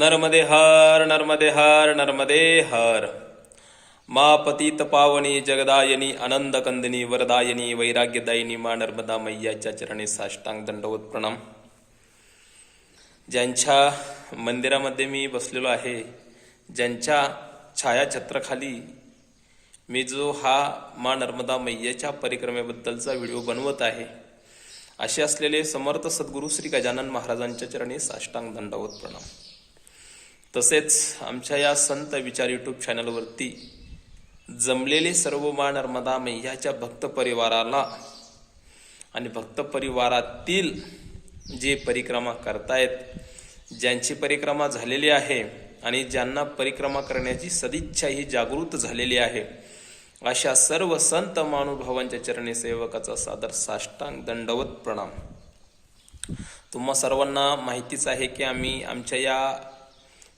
नर्मदे हर नर्मदे हर नर्मदे हर। मा पतित पावनी जगदायनी आनंद कंदिनी वरदायनी वैराग्यदायिनी मा नर्मदा मैयाच्या चरणी साष्टांग दंडवत प्रणाम ज्यांच्या मंदिरामध्ये मी बसलेलो आहे ज्यांच्या छायाछत्राखाली मी जो हा मा नर्मदा मैयाच्या परिक्रमेबद्दलचा व्हिडिओ बनवत आहे असे असलेले समर्थ सद्गुरू श्री गजानन महाराजांच्या चरणी साष्टांग दंडवत प्रणाम तसेच आमच्या या संत विचार यूट्यूब चॅनलवरती जमलेले सर्व मा नर्मदा मैयाच्या भक्त परिवाराला आणि भक्त परिवारातील जे परिक्रमा करतायत ज्यांची परिक्रमा झालेली आहे आणि ज्यांना परिक्रमा करण्याची सदिच्छा ही जागृत झालेली आहे अशा सर्व संत महानुभावांच्या चरणी सेवकाचा सादर साष्टांग दंडवत प्रणाम. तुम्हा सर्वांना माहितीच आहे की आम्ही आमच्या या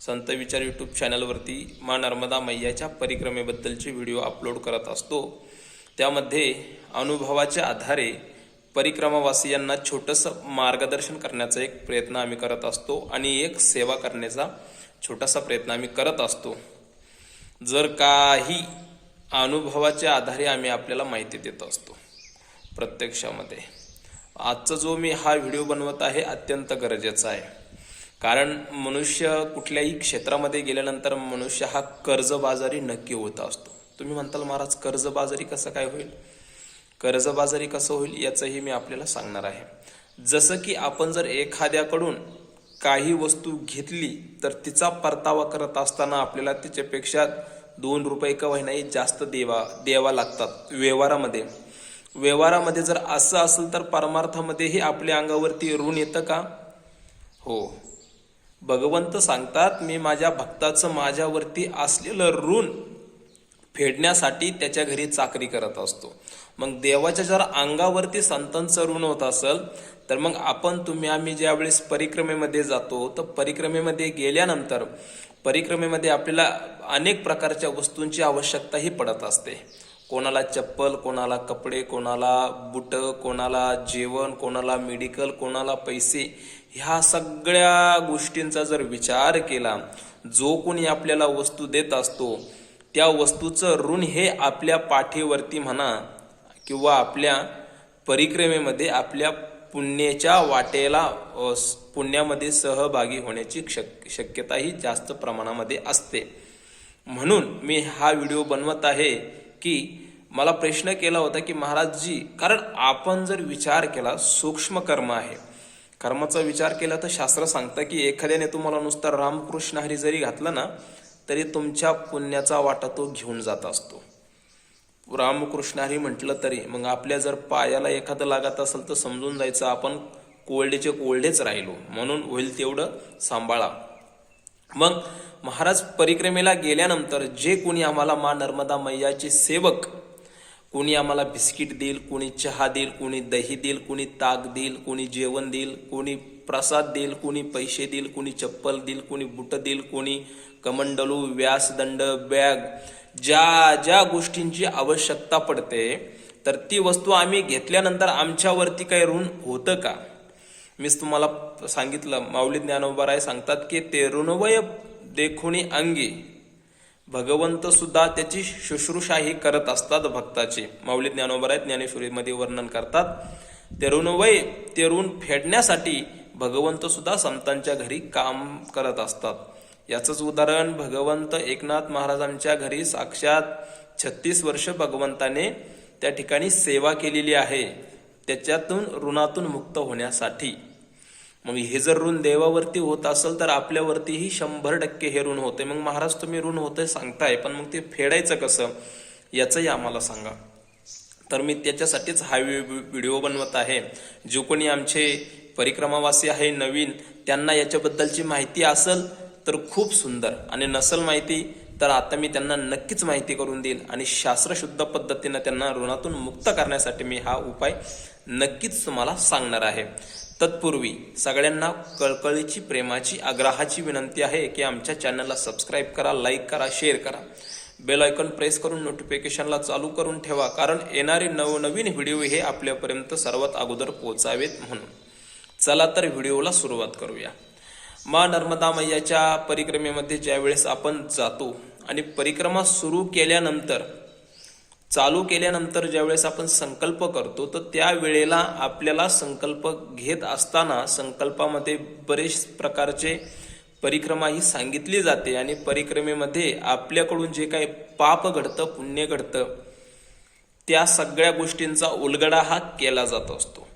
संत विचार यूट्यूब चॅनलवरती माँ नर्मदा मैयाच्या परिक्रमेबद्दलचे व्हिडिओ अपलोड करत असतो. त्यामध्ये अनुभवाच्या आधारे परिक्रमावासियांना छोटंसं मार्गदर्शन करण्याचा एक प्रयत्न आम्ही करत असतो आणि एक सेवा करण्याचा छोटासा प्रयत्न आम्ही करत असतो. जर काही अनुभवाच्या आधारे आम्ही आपल्याला माहिती देत असतो प्रत्यक्षामध्ये. आजचा जो मी हा व्हिडिओ बनवत आहे अत्यंत गरजेचा आहे. कारण मनुष्य कुठल्याही क्षेत्रामध्ये गेल्यानंतर मनुष्य हा कर्जबाजारी नक्की होत असतो. तुम्ही म्हणताल महाराज कर्जबाजारी कसं काय होईल? कर्जबाजारी कसं होईल याचंही मी आपल्याला सांगणार आहे. जसं की आपण जर एखाद्याकडून काही वस्तू घेतली तर तिचा परतावा करत असताना आपल्याला तिच्यापेक्षा दोन रुपये का महिनाही जास्त देवा द्यावा लागतात व्यवहारामध्ये. व्यवहारामध्ये जर असं असेल तर परमार्थामध्येही आपल्या अंगावरती ऋण येतं का? हो. भगवंत सांगतात मी माझ्या भक्ताचं माझ्यावरती असलेलं ऋण फेडण्यासाठी त्याच्या घरी चाकरी करत असतो. मग देवाच्या जर अंगावरती संतांचं ऋण होत असेल तर मग आपण तुम्ही आम्ही ज्या वेळेस परिक्रमेमध्ये जातो तर परिक्रमेमध्ये गेल्यानंतर परिक्रमेमध्ये आपल्याला अनेक प्रकारच्या वस्तूंची आवश्यकताही पडत असते. कोणाला चप्पल कोणाला कपडे कोणाला बुट कोणाला जेवण कोणाला मेडिकल कोणाला पैसे ह्या सगळ्या गोष्टींचा जर विचार केला जो कोणी आपल्याला वस्तू देत असतो त्या वस्तूचं ऋण हे आपल्या पाठीवरती म्हणा किंवा आपल्या परिक्रमेमध्ये आपल्या पुण्याच्या वाटेला पुण्यामध्ये सहभागी होण्याची शक शक्यता ही जास्त प्रमाणामध्ये असते. म्हणून मी हा व्हिडिओ बनवत आहे. की मला प्रश्न केला होता की महाराजजी कारण आपण जर विचार केला सूक्ष्म कर्म आहे. कर्माचा विचार केला तर शास्त्र सांगतं की एखाद्याने तुम्हाला नुसता रामकृष्ण हरी जरी घातलं ना तरी तुमच्या पुण्याचा वाटा तो घेऊन जात असतो. रामकृष्ण हरी म्हटलं तरी मग आपल्या जर पायाला एखादं लागत असेल तर समजून जायचं आपण कोल्डेचे कोल्डेच राहिलो. म्हणून होईल तेवढं सांभाळा. मग महाराज परिक्रमेला गेल्यानंतर जे कोणी आम्हाला मा नर्मदा मैयाचे सेवक कोणी आम्हाला बिस्किट देईल कोणी चहा देईल कोणी दही देईल कोणी ताक देईल कोणी जेवण देईल कोणी प्रसाद देईल कोणी पैसे देईल कोणी चप्पल देईल कोणी बुट देईल कोणी कमंडलू व्यासदंड बॅग ज्या ज्या गोष्टींची आवश्यकता पडते तर ती वस्तू आम्ही घेतल्यानंतर आमच्यावरती काही ऋण होतं का? मीच तुम्हाला सांगितलं माऊली ज्ञानोबाराय सांगतात की ते ऋणवय देखुणी अंगी भगवंत सुद्धा त्याची शुश्रूषाही करत असतात भक्ताची. माऊली ज्ञानोबराय ज्ञानेश्वरीमध्ये वर्णन करतात ते ऋणवय ते ऋण फेडण्यासाठी भगवंत सुद्धा संतांच्या घरी काम करत असतात. याचंच उदाहरण भगवंत एकनाथ महाराजांच्या घरी साक्षात छत्तीस वर्ष भगवंताने त्या ठिकाणी सेवा केलेली आहे त्याच्यातून ऋणातून मुक्त होण्यासाठी. मग हे जर ऋण देवावरती होत असेल तर आपल्यावरतीही शंभर टक्के हे ऋण होते. मग महाराज तुम्ही ऋण होते सांगताय पण मग ते फेडायचं कसं? याचंही आम्हाला सांगा. तर मी त्याच्यासाठीच हा व्हिडिओ बनवत आहे. जो कोणी आमचे परिक्रमावासी आहे नवीन त्यांना याच्याबद्दलची माहिती असेल तर खूप सुंदर. आणि नसल माहिती तर आता मी त्यांना नक्कीच माहिती करून देईल आणि शास्त्रशुद्ध पद्धतीनं त्यांना ऋणातून मुक्त करण्यासाठी मी हा उपाय नक्कीच तुम्हाला सांगणार आहे. तत्पूर्वी सगळ्यांना कळकळीची प्रेमाची आग्रहाची विनंती आहे की आमच्या चॅनलला सबस्क्राईब करा लाईक करा शेअर करा. बेल आयकॉन प्रेस करून नोटिफिकेशनला चालू करून ठेवा कारण येणारे नवनवीन व्हिडिओ हे आपल्यापर्यंत सर्वात अगोदर पोचावेत म्हणून. चला तर व्हिडिओला सुरुवात करूया. मा नर्मदा मैयाच्या परिक्रमेमध्ये ज्यावेळेस आपण जातो आणि परिक्रमा सुरू केल्यानंतर चालू केल्यानंतर ज्यावेळेस आपण संकल्प करतो तर त्या वेळेला आपल्याला संकल्प घेत असताना संकल्पामध्ये बरेच प्रकारचे परिक्रमा ही सांगितली जाते आणि परिक्रमेमध्ये आपल्याकडून जे काही पाप घडतं पुण्य घडतं त्या सगळ्या गोष्टींचा उलगडा हा केला जात असतो.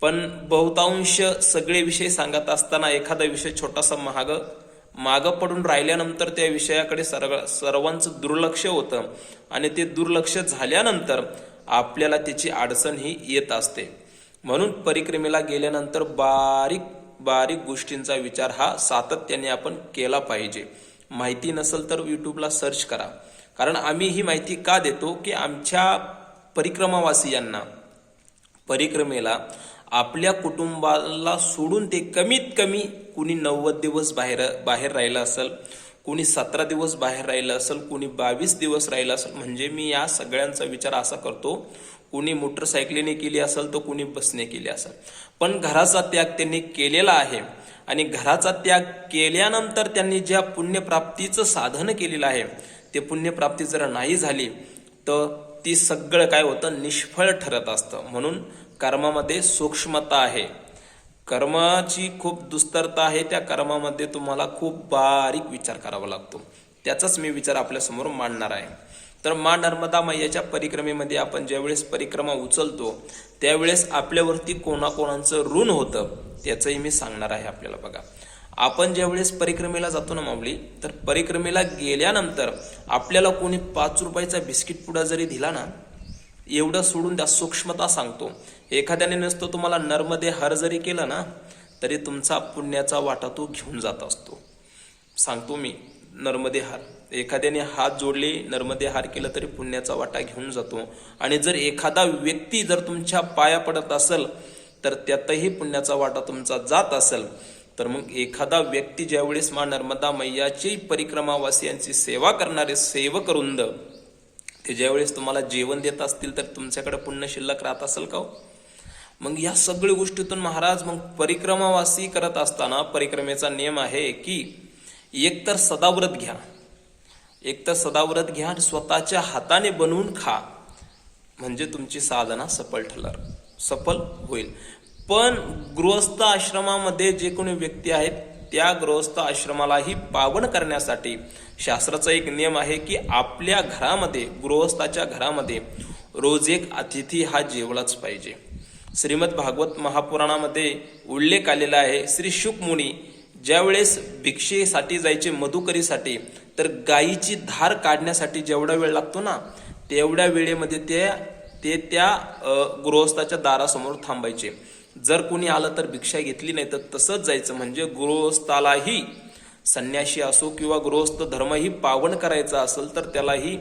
पण बहुतांश सगळे विषय सांगत असताना एखादा विषय छोटासा महाग मागं पडून राहिल्यानंतर त्या विषयाकडे सर्व सर्वांचं दुर्लक्ष होतं. आणि ते दुर्लक्ष झाल्यानंतर आपल्याला त्याची अडचण ही येत असते. म्हणून परिक्रमेला गेल्यानंतर बारीक बारीक गोष्टींचा विचार हा सातत्याने आपण केला पाहिजे. माहिती नसेल तर यूट्यूबला सर्च करा. कारण आम्ही ही माहिती का देतो? की आमच्या परिक्रमावासियांना. परिक्रमेला आपल्या कुटुंबाला सोडून ते कमीत कमी कुणी नव्वद दिवस बाहेर बाहेर राहिलं असेल कुणी सतरा दिवस बाहेर राहिलं असेल कुणी बावीस दिवस राहिलं असेल म्हणजे मी या सगळ्यांचा विचार असा करतो कुणी मोटरसायकलीने केली असेल तर कुणी बसने केली असेल. पण घराचा त्याग त्यांनी केलेला आहे आणि घराचा त्याग केल्यानंतर त्यांनी ज्या पुण्यप्राप्तीचं साधन केलेलं आहे ते पुण्यप्राप्ती जर नाही झाली तर ती सगळं काय होतं? निष्फळ ठरत असतं. म्हणून कर्मामध्ये सूक्ष्मता आहे. कर्माची खूप दुस्तरता आहे त्या कर्मामध्ये तुम्हाला खूप बारीक विचार करावा लागतो. त्याचाच मी विचार आपल्यासमोर मांडणार आहे. तर मा नर्मदा मैयाच्या परिक्रमेमध्ये आपण ज्यावेळेस परिक्रमा उचलतो त्यावेळेस आपल्यावरती कोणाकोणाचं ऋण होतं त्याचंही मी सांगणार आहे आपल्याला बघा. आपण ज्यावेळेस परिक्रमेला जातो ना माऊली तर परिक्रमेला गेल्यानंतर आपल्याला कोणी पाच रुपयाचा बिस्किट पुडा जरी दिला ना एवढं सोडून त्या सूक्ष्मता सांगतो. एखाद्याने नसतो तुम्हाला नर्मदे हर जरी केलं ना तरी तुमचा पुण्याचा वाटा तो घेऊन जात असतो. सांगतो मी नर्मदे हार. एखाद्याने हात जोडले नर्मदे हार केलं तरी पुण्याचा वाटा घेऊन जातो. आणि जर एखादा व्यक्ती जर तुमच्या पाया पडत असेल तर त्यातही पुण्याचा वाटा तुमचा जात असेल. तर मग एखादा व्यक्ती ज्यावेळेस मा नर्मदा मैयाची परिक्रमावासियांची सेवा करणारे सेवक रुंद ते ज्यावेळेस तुम्हाला जेवण देत असतील तर तुमच्याकडे पुण्य शिल्लक राहत असेल का हो? मग या सगळ्या गोष्टीतून महाराज मग परिक्रमावासी करत असताना परिक्रमेचा नियम आहे की एकतर सदाव्रत घ्या. एकतर सदाव्रत घ्या आणि स्वतःच्या हाताने बनवून खा. म्हणजे तुमची साधना सफल ठरणार. सफल होईल. पण गृहस्थ आश्रमामध्ये जे कोणी व्यक्ती आहेत त्या गृहस्थ आश्रमालाही पावन करण्यासाठी शास्त्राचा एक नियम आहे की आपल्या घरामध्ये गृहस्थाच्या घरामध्ये रोज एक अतिथी हा जेवलाच पाहिजे. श्रीमद भागवत महापुराणामध्ये उल्लेख आलेला आहे. श्री शुकमुनी ज्यावेळेस भिक्षेसाठी जायचे मधुकरीसाठी तर गायीची धार काढण्यासाठी जेवढा वेळ लागतो ना तेवढ्या वेळेमध्ये ते ते त्या गृहस्थाच्या दारासमोर थांबायचे. जर कोणी आलं तर भिक्षा घेतली नाही तर तसंच जायचं. म्हणजे गृहस्थालाही संन्याशी असो किंवा गृहस्थ धर्मही पावन करायचा असेल तर त्यालाही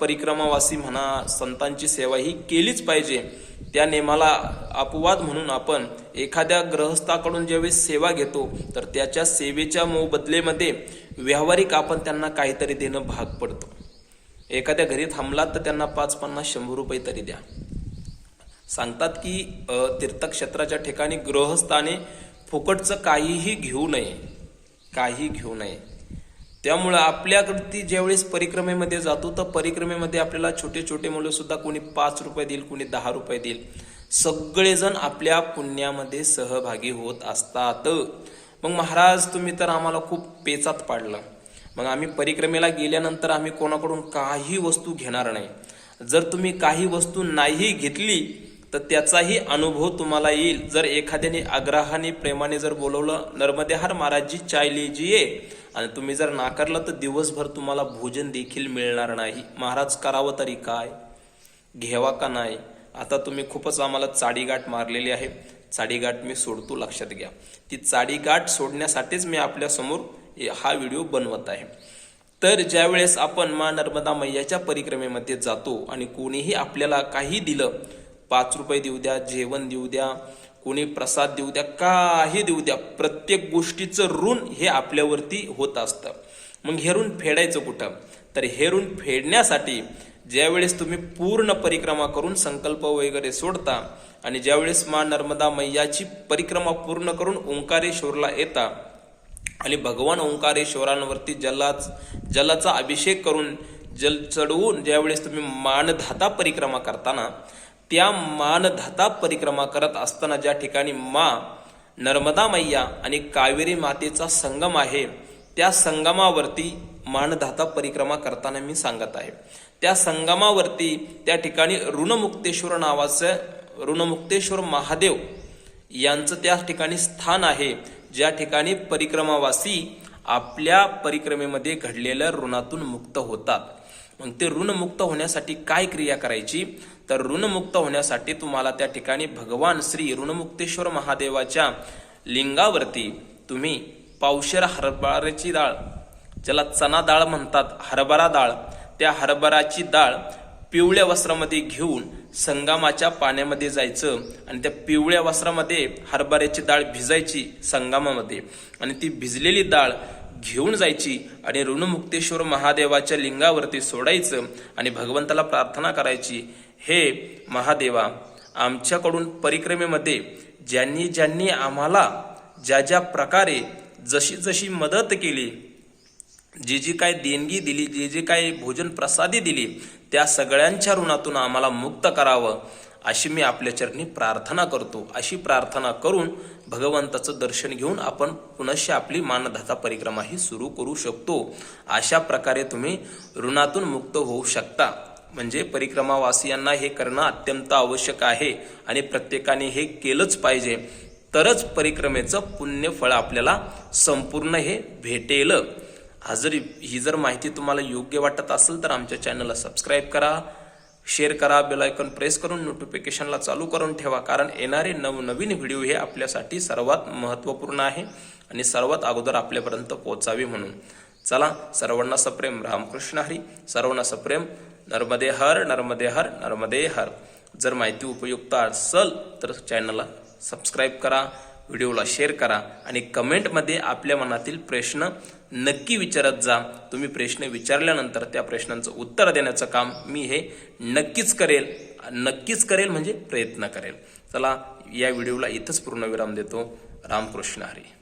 परिक्रमावासी म्हणा संतांची सेवा ही केलीच पाहिजे. त्या नेमाला अपवाद म्हणून आपण एखाद्या ग्रहस्थाकडून ज्यावेळी सेवा घेतो तर त्याच्या सेवेच्या मोबदलेमध्ये व्यावहारिक आपण त्यांना काहीतरी देणं भाग पडतो. एखाद्या घरी थांबलात तर त्यांना पाच पन्नास शंभर रुपये तरी द्या. सांगतात की तीर्थक्षेत्राच्या ठिकाणी गृहस्थाने फुकटचं काहीही घेऊ नये. काही घेऊ नये. त्यामुळं आपल्याकडती ज्यावेळेस परिक्रमेमध्ये जातो तर परिक्रमेमध्ये आपल्याला छोटे छोटे मुलं सुद्धा कोणी पाच रुपये देईल कोणी दहा रुपये देईल. सगळेजण आपल्या पुण्यामध्ये सहभागी होत असतात. मग महाराज तुम्ही तर आम्हाला खूप पेचात पाडलं. मग आम्ही परिक्रमेला गेल्यानंतर आम्ही कोणाकडून काही वस्तू घेणार नाही. जर तुम्ही काही वस्तू नाही घेतली तर त्याचाही अनुभव तुम्हाला येईल. जर एखाद्याने आग्रहाने प्रेमाने जर बोलवलं नर्मदेहार महाराजजी चाय लिजिये आणि तुम्ही जर नाकारलं तर दिवसभर तुम्हाला भोजन देखील मिळणार नाही. महाराज करावं तरी काय? घ्यावा का नाही? आता तुम्ही खूपच आम्हाला चाडीगाठ मारलेली आहे. चाडीगाठ मी सोडतो लक्षात घ्या. ती चाडीगाठ सोडण्यासाठीच मी आपल्यासमोर हा व्हिडिओ बनवत आहे. तर ज्यावेळेस आपण मा नर्मदा मैयाच्या परिक्रमेमध्ये जातो आणि कोणीही आपल्याला काही दिलं पाच रुपये देऊ द्या जेवण देऊ द्या कोणी प्रसाद देऊ द्या काही देऊ द्या प्रत्येक गोष्टीचं ऋण हे आपल्यावरती होत असतं. मग हे ऋण फेडायचं कुठं? तर हे ऋण फेडण्यासाठी ज्यावेळेस तुम्ही पूर्ण परिक्रमा करून संकल्प वगैरे सोडता आणि ज्यावेळेस मा नर्मदा मैयाची परिक्रमा पूर्ण करून ओंकारेश्वरला येता आणि भगवान ओंकारेश्वरांवरती जलाच जलाचा अभिषेक करून जल चढवून ज्यावेळेस तुम्ही मानधाता परिक्रमा करताना त्या मानधाता परिक्रमा करत असताना ज्या ठिकाणी मा नर्मदा मैया आणि कावेरी मातेचा संगम आहे त्या संगमावरती मानधाता परिक्रमा करताना मी सांगत आहे. त्या संगमावरती त्या ठिकाणी ऋणमुक्तेश्वर नावाचं ऋणमुक्तेश्वर महादेव यांचं त्या ठिकाणी स्थान आहे ज्या ठिकाणी परिक्रमावासी आपल्या परिक्रमेमध्ये घडलेल्या ऋणातून मुक्त होतात. ते ऋणमुक्त होण्यासाठी काय क्रिया करायची? तर ऋणमुक्त होण्यासाठी तुम्हाला त्या ठिकाणी भगवान श्री ऋणमुक्तेश्वर महादेवाच्या लिंगावरती तुम्ही पावशेर हरभऱ्याची डाळ ज्याला चना डाळ म्हणतात हरभरा डाळ त्या हरभराची डाळ पिवळ्या वस्त्रामध्ये घेऊन संगमाच्या पाण्यामध्ये जायचं आणि त्या पिवळ्या वस्त्रामध्ये हरभऱ्याची डाळ भिजायची संगमामध्ये. आणि ती भिजलेली डाळ घेऊन जायची आणि ऋणमुक्तेश्वर महादेवाच्या लिंगावरती सोडायचं आणि भगवंताला प्रार्थना करायची. हे महादेवा आमच्याकडून परिक्रमेमध्ये ज्यांनी ज्यांनी आम्हाला ज्या ज्या प्रकारे जशी जशी मदत केली जी जी काय देणगी दिली जी जे काय भोजन प्रसादी दिली त्या सगळ्यांच्या ऋणातून आम्हाला मुक्त करावं. अशी मी आपल्या चरणी प्रार्थना करतो. अशी प्रार्थना करून भगवंताचं दर्शन घेऊन आपण पुनश्च आपली मानधाता परिक्रमा ही सुरू करू शकतो. अशा प्रकारे तुम्ही ऋणातून मुक्त होऊ शकता. म्हणजे परिक्रमावासियांना हे करणं अत्यंत आवश्यक आहे आणि प्रत्येकाने हे केलंच पाहिजे. तरच परिक्रमेचं पुण्यफळ आपल्याला संपूर्ण हे भेटेल. हा जर ही जर माहिती तुम्हाला योग्य वाटत असेल तर आमच्या चॅनलला सबस्क्राईब करा. शेअर करा बेल आयकॉन प्रेस करून नोटिफिकेशनला चालू करून ठेवा. कारण येणारे नवनवीन व्हिडिओ हे आपल्यासाठी सर्वात महत्त्वपूर्ण आहे आणि सर्वात अगोदर आपल्यापर्यंत पोहोचावे म्हणून. चला सर्वांना सप्रेम. रामकृष्ण हरी. सर्वांना सप्रेम. नर्मदे हर नर्मदे हर नर्मदे हर. जर माहिती उपयुक्त असेल तर चॅनलला सबस्क्राईब करा व्हिडिओला शेअर करा आणि कमेंटमध्ये आपल्या मनातील प्रश्न नक्की विचारत जा. तुम्ही प्रश्न विचारल्यानंतर त्या प्रश्नांचं उत्तर देण्याचं काम मी हे नक्कीच करेल. नक्कीच करेल म्हणजे प्रयत्न करेल. चला या व्हिडिओला इथंच पूर्णविराम देतो. रामकृष्ण हरी.